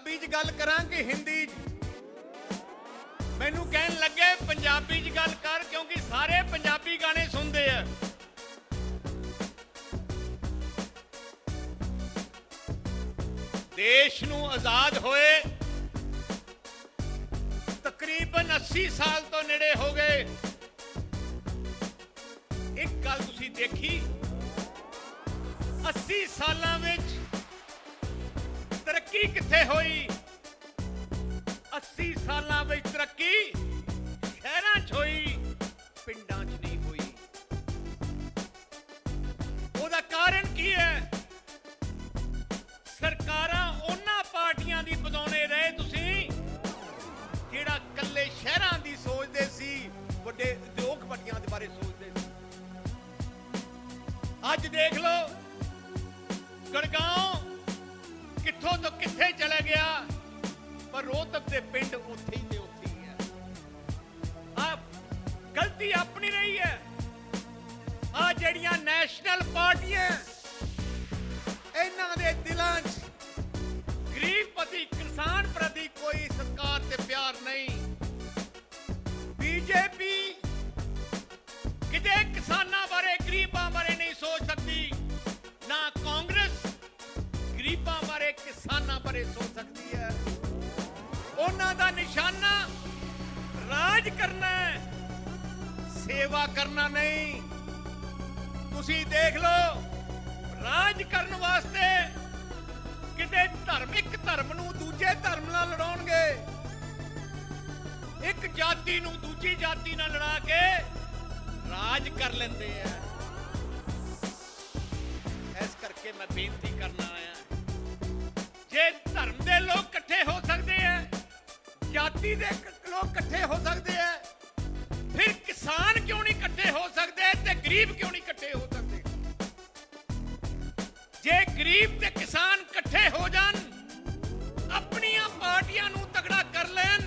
ਪੰਜਾਬੀ 'ਚ ਗੱਲ ਕਰਾਂ ਕਿ ਹਿੰਦੀ 'ਚ? ਮੈਨੂੰ ਕਹਿਣ ਲੱਗੇ ਪੰਜਾਬੀ 'ਚ ਗੱਲ ਕਰ, ਕਿਉਂਕਿ ਸਾਰੇ ਪੰਜਾਬੀ ਗਾਣੇ ਸੁਣਦੇ ਆ। ਦੇਸ਼ ਨੂੰ ਆਜ਼ਾਦ ਹੋਏ ਤਕਰੀਬਨ 80 ਸਾਲ ਤੋਂ ਨੇੜੇ ਹੋ ਗਏ। ਇੱਕ ਗੱਲ ਤੁਸੀਂ ਦੇਖੀ 80 ਸਾਲਾਂ ਵਿੱਚ ਤਰੱਕੀ ਕਿੱਥੇ ਹੋਈ? 80 ਸਾਲਾਂ ਵਿੱਚ ਤਰੱਕੀ ਸ਼ਹਿਰਾਂ 'ਚ ਹੋਈ, ਪਿੰਡਾਂ 'ਚ ਨਹੀਂ ਹੋਈ। ਉਹਦਾ ਕਾਰਨ ਕੀ ਹੈ? ਸਰਕਾਰਾਂ ਉਹਨਾਂ ਪਾਰਟੀਆਂ ਦੀ ਬਦੌਣੇ ਰਹੇ ਤੁਸੀਂ, ਜਿਹੜਾ ਕੱਲੇ ਸ਼ਹਿਰਾਂ ਦੀ ਸੋਚਦੇ ਸੀ, ਵੱਡੇ ਉਦਯੋਗਪਤੀਆਂ ਦੇ ਬਾਰੇ ਸੋਚਦੇ ਸੀ। ਅੱਜ ਦੇਖ ਲਓ ਗੜਗਾਂਵ ਕਿੱਥੋਂ ਤੋਂ ਕਿੱਥੇ ਚਲਾ ਗਿਆ? ਪਰ ਰੋਹਤਕ ਦੇ ਪਿੰਡ ਉੱਥੇ ਹੀ ਤੇ ਉੱਥੇ ਹੀ ਹੈ ਆ ਗਲਤੀ ਆਪਣੀ ਰਹੀ ਹੈ। ਆ ਜਿਹੜੀਆਂ ਨੈਸ਼ਨਲ ਪਾਰਟੀਆਂ ਇਹਨਾਂ ਦੇ ਦਿਲਾਂ 'ਚ ਗਰੀਬ ਪ੍ਰਤੀ ਕਿਸਾਨ ਪ੍ਰਤੀ ਕੋਈ ਸਰਕਾਰ ਤੇ ਪਿਆਰ ਨਹੀਂ। ਰਾਜ ਕਰਨਾ ਹੈ। ਸੇਵਾ ਕਰਨਾ ਨਹੀਂ। ਤੁਸੀਂ ਦੇਖ ਲਓ, ਰਾਜ ਕਰਨ ਵਾਸਤੇ ਕਿਤੇ ਧਰਮਿਕ ਧਰਮ ਨੂੰ ਦੂਜੇ ਧਰਮ ਨਾਲ ਲੜਾਉਣਗੇ। ਇੱਕ ਜਾਤੀ ਨੂੰ ਦੂਜੀ ਜਾਤੀ ਨਾਲ ਲੜਾ ਕੇ ਰਾਜ ਕਰ ਲੈਂਦੇ ਆ। ਇਸ ਕਰਕੇ ਮੈਂ ਬੇਨਤੀ ਕਰਨਾ ਆਇਆ ਜੇ ਧਰਮ ਦੇ ਲੋਕ ਇਕੱਠੇ ਹੋ ਸਕਦੇ ਆ, ਜਾਤੀ ਦੇ ਲੋਕ ਇਕੱਠੇ ਹੋ ਗਰੀਬ ਕਿਉਂ ਨਹੀਂ ਇਕੱਠੇ ਹੋ ਸਕਦੇ? ਜੇ ਗਰੀਬ ਤੇ ਕਿਸਾਨ ਇਕੱਠੇ ਹੋ ਜਾਣ, ਆਪਣੀਆਂ ਪਾਰਟੀਆਂ ਨੂੰ ਤਗੜਾ ਕਰ ਲੈਣ,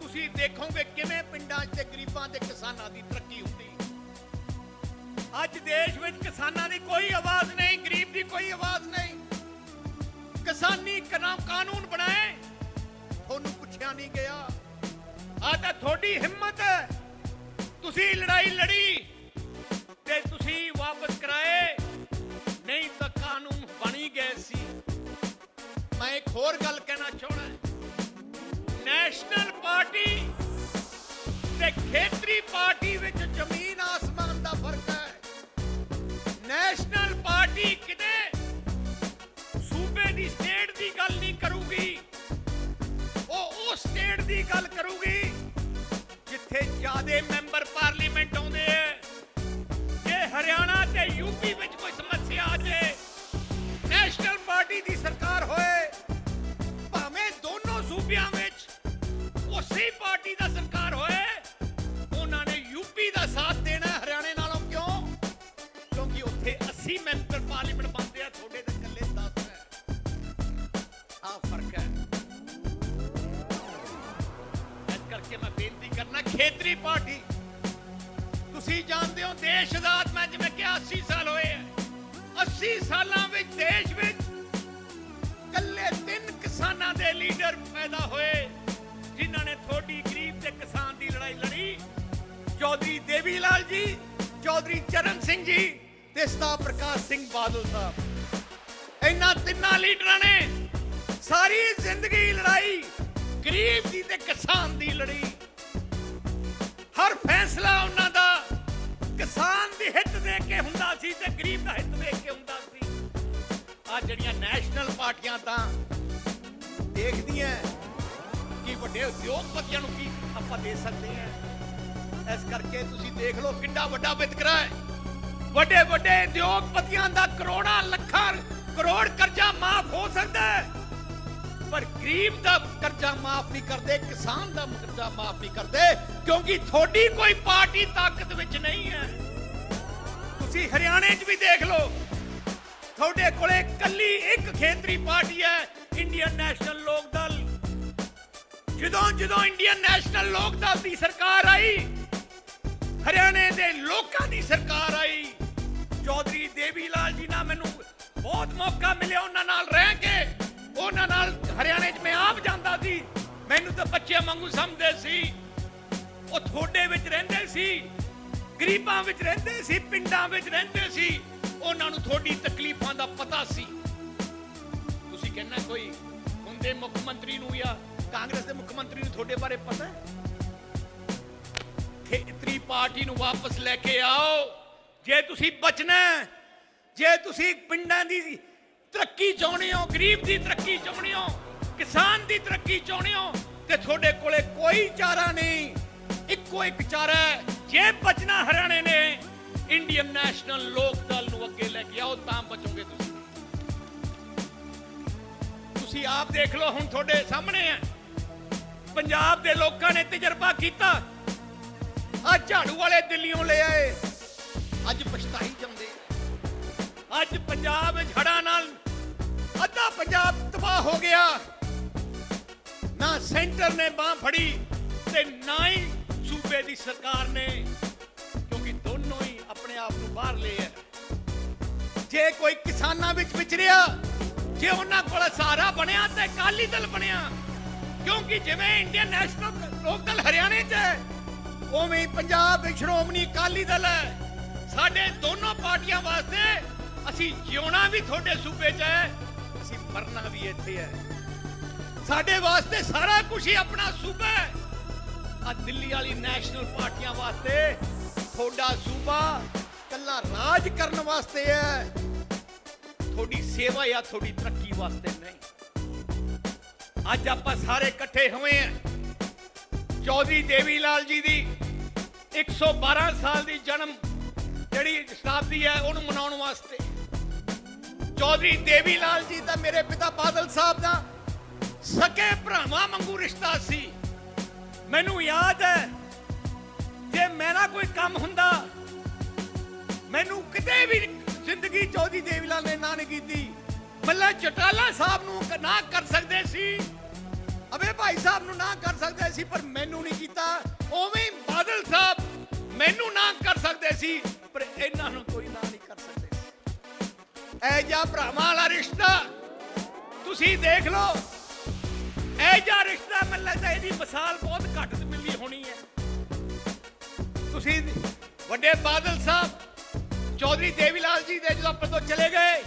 ਤੁਸੀਂ ਦੇਖੋਗੇ ਕਿਵੇਂ ਪਿੰਡਾਂ 'ਚ ਤੇ ਗਰੀਬਾਂ ਤੇ ਕਿਸਾਨਾਂ ਦੀ ਤਰੱਕੀ ਹੁੰਦੀ। ਅੱਜ ਦੇਸ਼ ਵਿੱਚ ਕਿਸਾਨਾਂ ਦੀ ਕੋਈ ਆਵਾਜ਼ ਨਹੀਂ, ਗਰੀਬ ਦੀ ਕੋਈ ਆਵਾਜ਼ ਨਹੀਂ। ਕਿਸਾਨੀ ਕਾਨੂੰਨ ਬਣਾਏ, ਤੁਹਾਨੂੰ ਪੁੱਛਿਆ ਨਹੀਂ ਗਿਆ। ਆ ਤਾਂ ਤੁਹਾਡੀ ਹਿੰਮਤ ਹੈ। ਤੁਸੀਂ ਲੜਾਈ ਲੜੀ ਵਾਪਸ ਨਹੀਂ ਤਾਂ ਕਾਨੂੰਨ ਬਣੀ ਗਏ ਸੀ। ਮੈਂ ਇੱਕ ਹੋਰ ਗੱਲ ਕਹਿਣਾ ਚਾਹਣਾ ਨੈਸ਼ਨਲ ਪਾਰਟੀ ਤੇ ਖੇਤਰੀ ਪਾਰਟੀ ਵਿੱਚ ਜ਼ਮੀਨ ਆਸਮਾਨ ਦਾ ਫ਼ਰਕ ਹੈ। ਨੈਸ਼ਨਲ ਪਾਰਟੀ ਕਿਤੇ ਸੂਬੇ ਦੀ ਸਟੇਟ ਦੀ ਗੱਲ ਨਹੀਂ ਕਰੂਗੀ। ਉਹ ਉਸ ਸਟੇਟ ਦੀ ਗੱਲ ਕਰੂਗੀ ਜਿੱਥੇ ਜ਼ਿਆਦਾ ਮੈਂਬਰ ਪਾਰਲੀਮੈਂਟ ਤੁਸੀਂ ਜਾਣਦੇ ਹੋ ਦੇਸ਼ ਆਜ਼ਾਦ ਮੈਂ ਜਿਵੇਂ ਕਿ 80 ਸਾਲ ਹੋਏ ਆ। 80 ਸਾਲਾਂ ਵਿੱਚ ਦੇਸ਼ ਵਿੱਚ ਕੱਲੇ ਤਿੰਨ ਕਿਸਾਨਾਂ ਦੇ ਲੀਡਰ ਪੈਦਾ ਹੋਏ, ਜਿਨ੍ਹਾਂ ਨੇ ਥੋੜੀ ਗਰੀਬ ਤੇ ਕਿਸਾਨ ਦੀ ਲੜਾਈ ਲੜੀ। ਚੌਧਰੀ ਦੇਵੀ ਲਾਲ ਜੀ, ਚੌਧਰੀ ਚਰਨ ਸਿੰਘ ਜੀ ਤੇ ਸਤਾ ਪ੍ਰਕਾਸ਼ ਸਿੰਘ ਬਾਦਲ ਸਾਹਿਬ। ਇਹਨਾਂ ਤਿੰਨਾਂ ਲੀਡਰਾਂ ਨੇ ਸਾਰੀ ਜ਼ਿੰਦਗੀ ਲੜਾਈ ਗਰੀਬ ਦੀ ਤੇ ਕਿਸਾਨ ਦੀ ਲੜੀ। ਹਰ ਫੈਸਲਾ ਉਹਨਾਂ ਦਾ ਕਿਸਾਨ ਦੀ ਹਿੱਤ ਦੇਖ ਕੇ ਹੁੰਦਾ ਸੀ ਤੇ ਗਰੀਬ ਦਾ ਹਿੱਤ ਦੇਖ ਕੇ ਹੁੰਦਾ ਸੀ। ਆ ਜਿਹੜੀਆਂ ਨੈਸ਼ਨਲ ਪਾਰਟੀਆਂ ਤਾਂ ਦੇਖਦੀਆਂ ਕਿ ਵੱਡੇ ਉਦਯੋਗਪਤੀਆਂ ਨੂੰ ਕੀ ਆਪਾਂ ਦੇ ਸਕਦੇ ਹਾਂ। ਇਸ ਕਰਕੇ ਤੁਸੀਂ ਦੇਖ ਲਓ ਕਿੰਨਾ ਵੱਡਾ ਵਿਤਕਰਾ ਹੈ। ਵੱਡੇ ਵੱਡੇ ਉਦਯੋਗਪਤੀਆਂ ਦਾ ਕਰੋੜਾਂ ਲੱਖਾਂ ਕਰੋੜ ਗਰੀਬ ਦਾ ਕਰਜ਼ਾ ਮਾਫ ਨਹੀਂ ਕਰਦੇ, ਕਿਸਾਨ ਦਾ ਕਰਜ਼ਾ ਮਾਫ ਨਹੀਂ ਕਰਦੇ, ਕਿਉਂਕਿ ਤੁਹਾਡੀ ਕੋਈ ਪਾਰਟੀ ਤਾਕਤ ਵਿੱਚ ਨਹੀਂ ਹੈ। ਤੁਸੀਂ ਹਰਿਆਣੇ 'ਚ ਵੀ ਦੇਖ ਲਓ, ਤੁਹਾਡੇ ਕੋਲੇ ਕੱਲੀ ਇੱਕ ਖੇਤਰੀ ਪਾਰਟੀ ਹੈ ਇੰਡੀਅਨ ਨੈਸ਼ਨਲ ਲੋਕ ਦਲ ਜਦੋਂ ਜਦੋਂ ਇੰਡੀਅਨ ਨੈਸ਼ਨਲ ਲੋਕ ਦਲ ਦੀ ਸਰਕਾਰ ਆਈ, ਹਰਿਆਣੇ ਦੇ ਲੋਕਾਂ ਦੀ ਸਰਕਾਰ ਆਈ, ਚੌਧਰੀ ਦੇਵੀ ਲਾਲ ਜੀ ਨਾਲ ਮੈਨੂੰ ਬਹੁਤ ਮੌਕਾ ਮਿਲਿਆ ਉਹਨਾਂ ਨਾਲ ਰਹਿ ਬੱਚਿਆਂ ਵਾਂਗੂ ਸਮਝਦੇ ਸੀ। ਉਹ ਤੁਹਾਡੇ ਵਿੱਚ ਰਹਿੰਦੇ ਸੀ, ਗਰੀਬਾਂ ਵਿੱਚ ਰਹਿੰਦੇ ਸੀ, ਪਿੰਡਾਂ ਵਿੱਚ ਰਹਿੰਦੇ ਸੀ। ਉਹਨਾਂ ਨੂੰ ਤੁਹਾਡੀ ਤਕਲੀਫਾਂ ਦਾ ਪਤਾ ਸੀ। ਤੁਸੀਂ ਕਹਿੰਨਾ ਕੋਈ ਹੁੰਦੇ ਮੁੱਖ ਮੰਤਰੀ ਨੂੰ ਜਾਂ ਕਾਂਗਰਸ ਦੇ ਮੁੱਖ ਮੰਤਰੀ ਨੂੰ ਤੁਹਾਡੇ ਬਾਰੇ ਪਤਾ ਖੇਤਰੀ ਪਾਰਟੀ ਨੂੰ ਵਾਪਸ ਲੈ ਕੇ ਆਓ। ਜੇ ਤੁਸੀਂ ਬਚਣਾ ਜੇ ਤੁਸੀਂ ਪਿੰਡਾਂ ਦੀ ਤਰੱਕੀ ਚਾਹੁੰਦੇ ਹੋ, ਗਰੀਬ ਦੀ ਤਰੱਕੀ ਚਾਹੁੰਦੇ ਹੋ, ਕਿਸਾਨ ਦੀ ਤਰੱਕੀ ਚਾਹੁੰਦੇ ਹੋ ਤੇ ਤੁਹਾਡੇ ਕੋਲੇ ਕੋਈ ਚਾਰਾ ਨਹੀਂ। ਇੱਕੋ ਇੱਕ ਚਾਰਾ ਹੈ। ਜੇ ਬਚਣਾ ਹਰਿਆਣੇ ਨੇ ਇੰਡੀਅਨ ਨੈਸ਼ਨਲ ਲੋਕ ਦਲ ਨੂੰ ਅੱਗੇ ਲੈ ਕੇ ਆਓ, ਤਾਂ ਬਚੋਗੇ ਤੁਸੀਂ। ਤੁਸੀਂ ਆਪ ਦੇਖ ਲਓ, ਹੁਣ ਤੁਹਾਡੇ ਸਾਹਮਣੇ ਹੈ। ਪੰਜਾਬ ਦੇ ਲੋਕਾਂ ਨੇ ਤਜਰਬਾ ਕੀਤਾ। ਆ ਝਾੜੂ ਵਾਲੇ ਦਿੱਲੀੋਂ ਲੈ ਆਏ। ਅੱਜ ਪਛਤਾਈ ਜਾਂਦੇ। ਅੱਜ ਪੰਜਾਬ ਵਿੱਚ ਹੜ੍ਹਾਂ ਨਾਲ ਅੱਧਾ ਪੰਜਾਬ ਤਬਾਹ ਹੋ ਗਿਆ। ਨਾ ਸੈਂਟਰ ਨੇ ਬਾਹ ਫੜੀ ਤੇ ਨਾ ਹੀ ਸੂਬੇ ਦੀ ਸਰਕਾਰ ਨੇ, ਕਿਉਂਕਿ ਦੋਨੋਂ ਹੀ ਆਪਣੇ ਆਪ ਨੂੰ ਬਾਹਰ ਲਏ ਆ। ਜੇ ਕੋਈ ਕਿਸਾਨਾਂ ਵਿੱਚ ਵਿਚਰਿਆ, ਜੇ ਉਹਨਾਂ ਕੋਲ ਸਹਾਰਾ ਬਣਿਆ ਤੇ ਅਕਾਲੀ ਦਲ ਬਣਿਆ, ਕਿਉਂਕਿ ਜਿਵੇਂ ਇੰਡੀਅਨ ਨੈਸ਼ਨਲ ਲੋਕ ਦਲ ਹਰਿਆਣੇ 'ਚ ਹੈ, ਉਵੇਂ ਹੀ ਪੰਜਾਬ ਵਿੱਚ ਸ਼੍ਰੋਮਣੀ ਅਕਾਲੀ ਦਲ ਹੈ। ਸਾਡੇ ਦੋਨੋਂ ਪਾਰਟੀਆਂ ਵਾਸਤੇ ਅਸੀਂ ਜਿਉਣਾ ਵੀ ਤੁਹਾਡੇ ਸੂਬੇ 'ਚ ਹੈ, ਅਸੀਂ ਮਰਨਾ ਵੀ ਇੱਥੇ ਹੈ। ਸਾਡੇ ਵਾਸਤੇ ਸਾਰਾ ਕੁਝ ਹੀ ਆਪਣਾ ਸੂਬਾ ਹੈ। ਆ ਦਿੱਲੀ ਵਾਲੀ ਨੈਸ਼ਨਲ ਪਾਰਟੀਆਂ ਵਾਸਤੇ ਤੁਹਾਡਾ ਸੂਬਾ ਕੱਲਾ ਰਾਜ ਕਰਨ ਵਾਸਤੇ ਹੈ। ਤੁਹਾਡੀ ਸੇਵਾ ਜਾਂ ਤੁਹਾਡੀ ਤਰੱਕੀ ਵਾਸਤੇ ਨਹੀਂ। ਅੱਜ ਆਪਾਂ ਸਾਰੇ ਇਕੱਠੇ ਹੋਏ ਆ ਚੌਧਰੀ ਦੇਵੀ ਲਾਲ ਜੀ ਦੀ 112 ਸਾਲ ਦੀ ਜਨਮ ਜਿਹੜੀ ਸ਼ਤਾਬਦੀ ਹੈ, ਉਹਨੂੰ ਮਨਾਉਣ ਵਾਸਤੇ। ਚੌਧਰੀ ਦੇਵੀ ਲਾਲ ਜੀ ਦਾ ਮੇਰੇ ਪਿਤਾ ਬਾਦਲ ਸਾਹਿਬ ਦਾ ਸਕੇ ਭਰਾਵਾਂ ਵਾਂਗੂ ਰਿਸ਼ਤਾ ਸੀ। ਮੈਨੂੰ ਯਾਦ ਹੈ, ਜੇ ਮੇਰਾ ਕੋਈ ਕੰਮ ਹੁੰਦਾ, ਮੈਨੂੰ ਕਿਤੇ ਵੀ ਜ਼ਿੰਦਗੀ ਚੌਧਰੀ ਦੇਵੀ ਨੇ ਨਾ ਨਹੀਂ ਕੀਤੀ। ਮੱਲਾ ਚਟਾਲਾ ਸਾਹਿਬ ਨੂੰ ਨਾ ਕਰ ਸਕਦੇ ਸੀ। ਅਬੇ ਭਾਈ ਸਾਹਿਬ ਨੂੰ ਨਾ ਕਰ ਸਕਦੇ ਸੀ, ਪਰ ਮੈਨੂੰ ਨਹੀਂ ਕੀਤਾ। ਉਵੇਂ ਬਾਦਲ ਸਾਹਿਬ ਮੈਨੂੰ ਨਾ ਕਰ ਸਕਦੇ ਸੀ, ਪਰ ਇਹਨਾਂ ਨੂੰ ਕੋਈ ਨਾ ਨਹੀਂ ਕਰ ਸਕਦੇ ਐ ਜਾ ਭਰਾਵਾਂ ਵਾਲਾ ਰਿਸ਼ਤਾ ਤੁਸੀਂ ਦੇਖ ਲਓ। ਐ ਜਾ ਰਿਸ਼ਤਾ ਮੈਨੂੰ ਲੱਗਦਾ ਇਹਦੀ ਮਿਸਾਲ ਬਹੁਤ ਘੱਟ ਮਿਲਦੀ ਹੋਣੀ ਹੈ। ਤੁਸੀਂ ਵੱਡੇ ਬਾਦਲ ਸਾਹਿਬ, ਚੌਧਰੀ ਦੇਵੀ ਲਾਲ ਜੀ ਦੇ ਜਦੋਂ ਆਪਾਂ ਤੋਂ ਚਲੇ ਗਏ,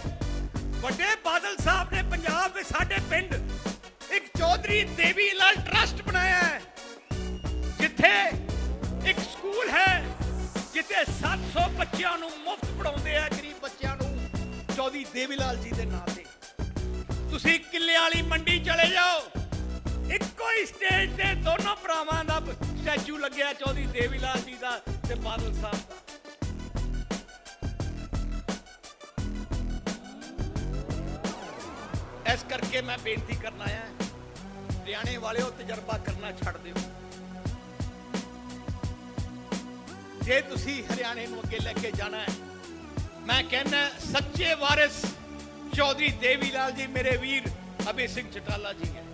ਵੱਡੇ ਬਾਦਲ ਸਾਹਿਬ ਨੇ ਪੰਜਾਬ ਵਿੱਚ ਸਾਡੇ ਪਿੰਡ ਇੱਕ ਚੌਧਰੀ ਦੇਵੀ ਲਾਲ ਟਰਸਟ ਬਣਾਇਆ ਹੈ, ਜਿੱਥੇ ਇੱਕ ਸਕੂਲ ਹੈ, ਜਿੱਥੇ 700 ਬੱਚਿਆਂ ਨੂੰ ਮੁਫਤ ਪੜਾਉਂਦੇ ਆ, ਗਰੀਬ ਬੱਚਿਆਂ ਨੂੰ ਚੌਧਰੀ ਦੇਵੀ ਲਾਲ ਜੀ ਦੇ ਨਾਂ ਤੇ। ਤੁਸੀਂ ਕਿੱਲੇ ਵਾਲੀ ਮੰਡੀ ਚਲੇ ਜਾਓ ਇੱਕੋ ਸਟੇਜ ਤੇ ਦੋਨੋਂ ਭਰਾਵਾਂ ਦਾ ਸਟੈਚੂ ਲੱਗਿਆ ਚੌਧਰੀ ਦੇਵੀ ਲਾਲ ਜੀ ਦਾ ਤੇ ਬਾਦਲ ਸਾਹਿਬ ਦਾ। ਇਸ ਕਰਕੇ ਮੈਂ ਬੇਨਤੀ ਕਰਨ ਆਇਆ ਹਰਿਆਣੇ ਵਾਲਿਓ, ਤਜਰਬਾ ਕਰਨਾ ਛੱਡ ਦਿਓ। ਜੇ ਤੁਸੀਂ ਹਰਿਆਣੇ ਨੂੰ ਅੱਗੇ ਲੈ ਕੇ ਜਾਣਾ ਹੈ, ਮੈਂ ਕਹਿੰਦਾ ਸੱਚੇ ਵਾਰਿਸ ਚੌਧਰੀ ਦੇਵੀ ਲਾਲ ਜੀ, ਮੇਰੇ ਵੀਰ ਅਭੀ ਸਿੰਘ ਚਟਾਲਾ ਜੀ ਹੈ।